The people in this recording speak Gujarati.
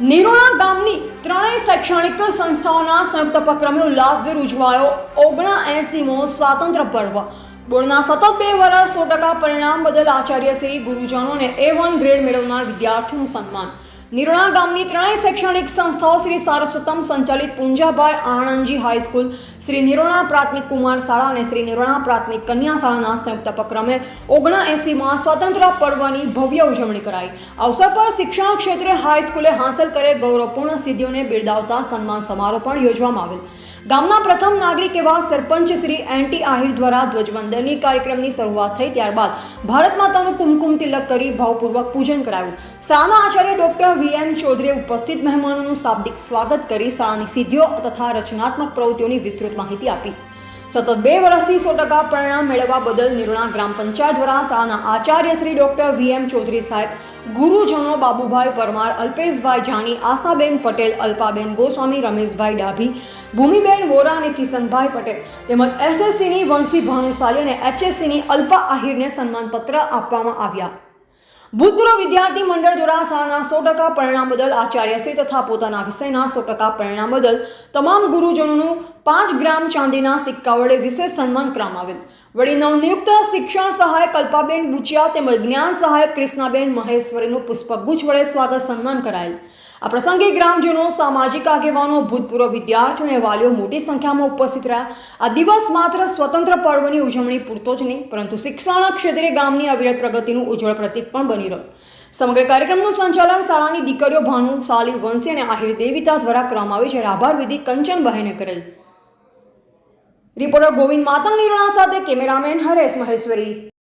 નિરોણા ગામની ત્રણેય શૈક્ષણિક સંસ્થાઓના સંયુક્ત ઉપક્રમે ઉલ્લાસભેર ઉજવાયો ઓગણા એસીમો સ્વાતંત્ર્ય પર્વ. બોર્ડના સતત બે વર્ષ સો ટકા પરિણામ બદલ આચાર્ય શ્રી ગુરુજનોને એ વન ગ્રેડ મેળવનાર વિદ્યાર્થીનું સન્માન. નિરોણા ગામની ત્રણેય શૈક્ષણિક સંસ્થાઓ શ્રી સારસ્વતમ સંચાલિત પુંજાભાઈ આણંદજી હાઈસ્કૂલ શ્રી નિરોણા પ્રાથમિક કુમાર શાળા અને શ્રી નિરોણા પ્રાથમિક કન્યા શાળાના સંયુક્ત ઉપક્રમે ઓગણા એસીમાં સ્વાતંત્ર્ય પર્વની ભવ્ય ઉજવણી કરાઈ. અવસર પર શિક્ષણ ક્ષેત્રે હાઈસ્કૂલે હાંસલ કરેલ ગૌરવપૂર્ણ સિદ્ધિઓને બિરદાવતા સન્માન સમારોહ પણ યોજવામાં આવેલ. ગામના પ્રથમ નાગરિક એવા સરપંચ શ્રી એન આહિર દ્વારા ધ્વજવંદનની કાર્યક્રમની શરૂઆત થઈ ત્યારબાદ ભારત માતાનું કુમકુમ તિલક કરી ભાવપૂર્વક પૂજન કરાયું. શાળાના આચાર્ય ડોક્ટર વી એમ ચૌધરીએ ઉપસ્થિત મહેમાનોનું શાબ્દિક સ્વાગત કરી શાળાની સિદ્ધિઓ તથા રચનાત્મક પ્રવૃત્તિઓની વિસ્તૃત માહિતી આપી. સતત બે વર્ષથી સો ટકા પરિણામ મેળવવા બદલ નિર્ણા ગ્રામ પંચાયત દ્વારા શાળાના આચાર્ય શ્રી ડોક્ટર વીએમ ચૌધરી સાહેબ, ગુરુજનો બાબુભાઈ પરમાર, અલ્પેશભાઈ જાણી આશાબેન પટેલ, અલ્પાબેન ગોસ્વામી, રમેશભાઈ ડાભી, ભૂમિબેન વોરા અને કિશનભાઈ પટેલ તેમજ એસએસસીની વંશી ભાનુશાલી અને એચએસસીની અલ્પા આહિરને સન્માનપત્ર આપવામાં આવ્યા. ભૂતપૂર્વ વિદ્યાર્થી મંડળ શાળાના સો ટકા પરિણામ બદલ આચાર્યશ્રી તથા પોતાના વિષયના સો ટકા પરિણામ બદલ તમામ ગુરુજનોનું પાંચ ગ્રામ ચાંદીના સિક્કા વડે વિશેષ સન્માન કરવામાં આવેલ. વળી નવનિયુક્ત શિક્ષણ સહાય કલ્પાબેન બુચિયા તેમજ જ્ઞાન સહાયક કૃષ્ણાબેન મહેશ્વરીનું પુષ્પગુચ્છ વડે સ્વાગત સન્માન કરાયેલ. આ પ્રસંગે ગ્રામજનો, સામાજિક આગેવાનો, ભૂતપૂર્વ વિદ્યાર્થીઓ અને વાલીઓ મોટી સંખ્યામાં ઉપસ્થિત રહ્યા. આ દિવસ માત્ર સ્વતંત્ર પર્વની ઉજવણી પૂરતો જ નહીં, પરંતુ શિક્ષણ ક્ષેત્રે ગામની અવિરત પ્રગતિનું ઉજ્જવળ પ્રતીક પણ બની રહ્યું સમગ્ર કાર્યક્રમનું સંચાલન શાળાની દીકરીઓ ભાનુ, સાલી, વંશી અને આહિર દેવિતા દ્વારા કરવામાં આવી છે. આભાર વિધિ કંચન બહેને કરેલ. રિપોર્ટર ગોવિંદ માતંગ નિરોણા સાથે કેમેરામેન હરેશ મહેશ્વરી.